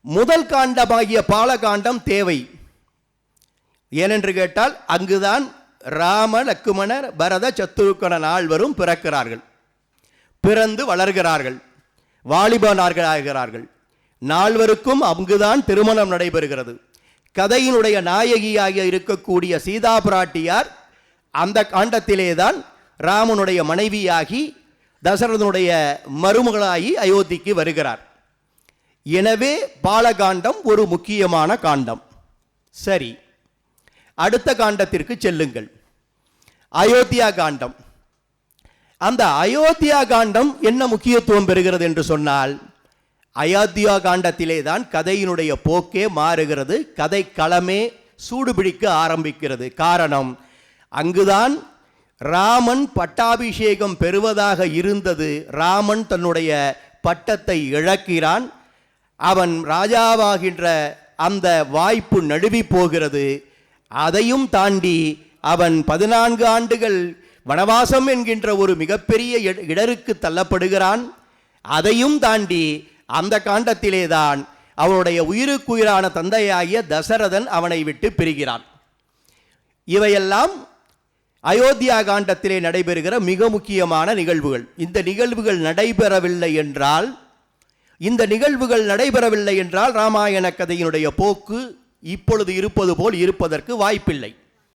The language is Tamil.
முதல் காண்டமாகிய பாலகாண்டம் தேவை. ஏனென்று கேட்டால் அங்குதான் ராம லக்குமணர் பரத சத்துருக்கண நால்வரும் பிறக்கிறார்கள். பிறந்து வளர்கிறார்கள். வாலிபனார்களாகிறார்கள். நால்வருக்கும் அங்குதான் திருமணம் நடைபெறுகிறது. கதையினுடைய நாயகியாக இருக்கக்கூடிய சீதா பிராட்டியார் அந்த காண்டத்திலே தான் ராமனுடைய மனைவியாகி தசரதனுடைய மருமகளாகி அயோத்திக்கு வருகிறார். எனவே பாலகாண்டம் ஒரு முக்கியமான காண்டம். சரி அடுத்த காண்டத்திற்கு செல்லுங்கள். அயோத்தியா காண்டம். அந்த அயோத்தியா காண்டம் என்ன முக்கியத்துவம் பெறுகிறது என்று சொன்னால் அயோத்தியா காண்டத்திலே தான் கதையினுடைய போக்கே மாறுகிறது கதை களமே சூடுபிடிக்க ஆரம்பிக்கிறது. காரணம் அங்குதான் ராமன் பட்டாபிஷேகம் பெறுவதாக இருந்தது. ராமன் தன்னுடைய பட்டத்தை இழக்கிறான். அவன் ராஜாவாகின்ற அந்த வாய்ப்பு நழுவி போகிறது. அதையும் தாண்டி அவன் பதினான்கு ஆண்டுகள் வனவாசம் என்கின்ற ஒரு மிகப்பெரிய இடருக்கு தள்ளப்படுகிறான். அதையும் தாண்டி அந்த காண்டத்திலே தான் அவனுடைய உயிருக்குயிரான தந்தையாகிய தசரதன் அவனை விட்டு பிரிகிறான். இவையெல்லாம் அயோத்தியா காண்டத்திலே நடைபெறுகிற மிக முக்கியமான நிகழ்வுகள். இந்த நிகழ்வுகள் நடைபெறவில்லை என்றால் இந்த நிகழ்வுகள் நடைபெறவில்லை என்றால் ராமாயண கதையினுடைய போக்கு இப்பொழுது இருப்பது போல் இருப்பதற்கு வாய்ப்பில்லை.